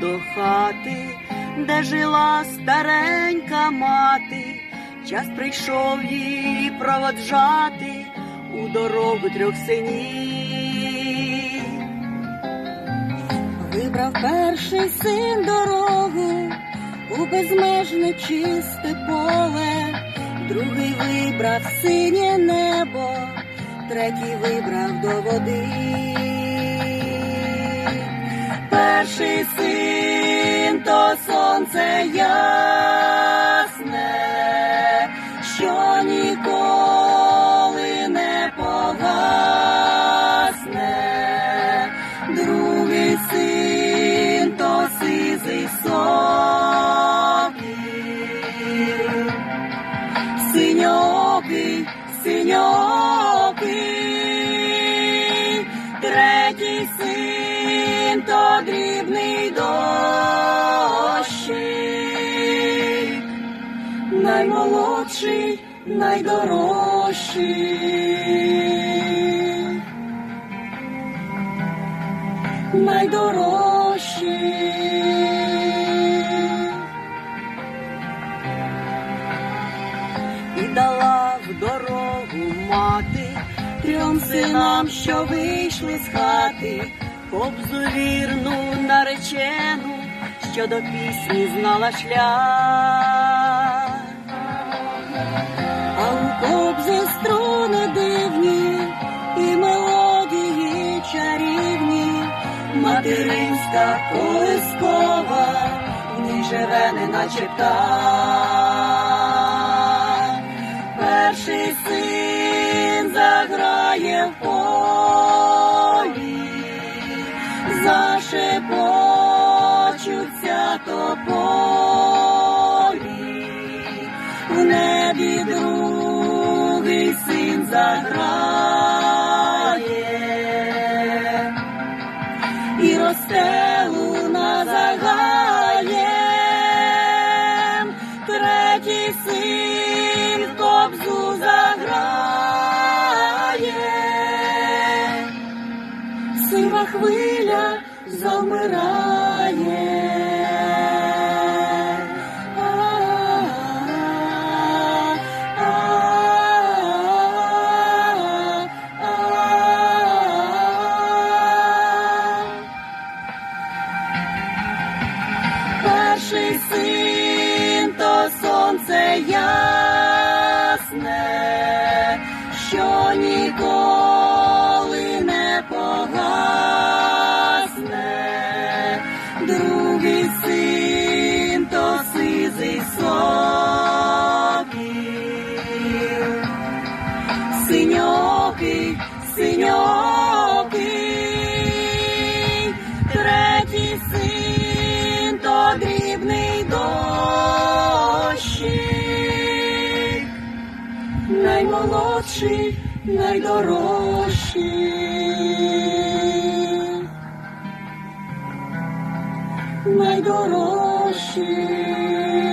до хати, де жила старенька мати, час прийшов її проводжати у дорогу трьох синів. Вибрав перший син дорогу у безмежне чисте поле, другий вибрав синє небо, третій вибрав до води. Перший син то сонце ясне, що ніколи не погасне, другий син то сизий сокіл, синьокий, синьокий, третій син дрібний дощик, наймолодший, найдорожчий, найдорожчий. І дала в дорогу мати. Трьом синам, що вийшли з хати, кобзу вірну наречену, що до пісні знала шлях. А у кобзи струни дивні і мелодії чарівні, материнська колискова, в ній живе неначе птах. Зашепочуться тополі, в небі другий син заграє, і росте луна загаєм, третій син в кобзу заграє, сива хвиля. Перший син то сонце ясне, синьокий, синьокий, третій син то дрібний дощик, наймолодший, найдорожчий, найдорожчий.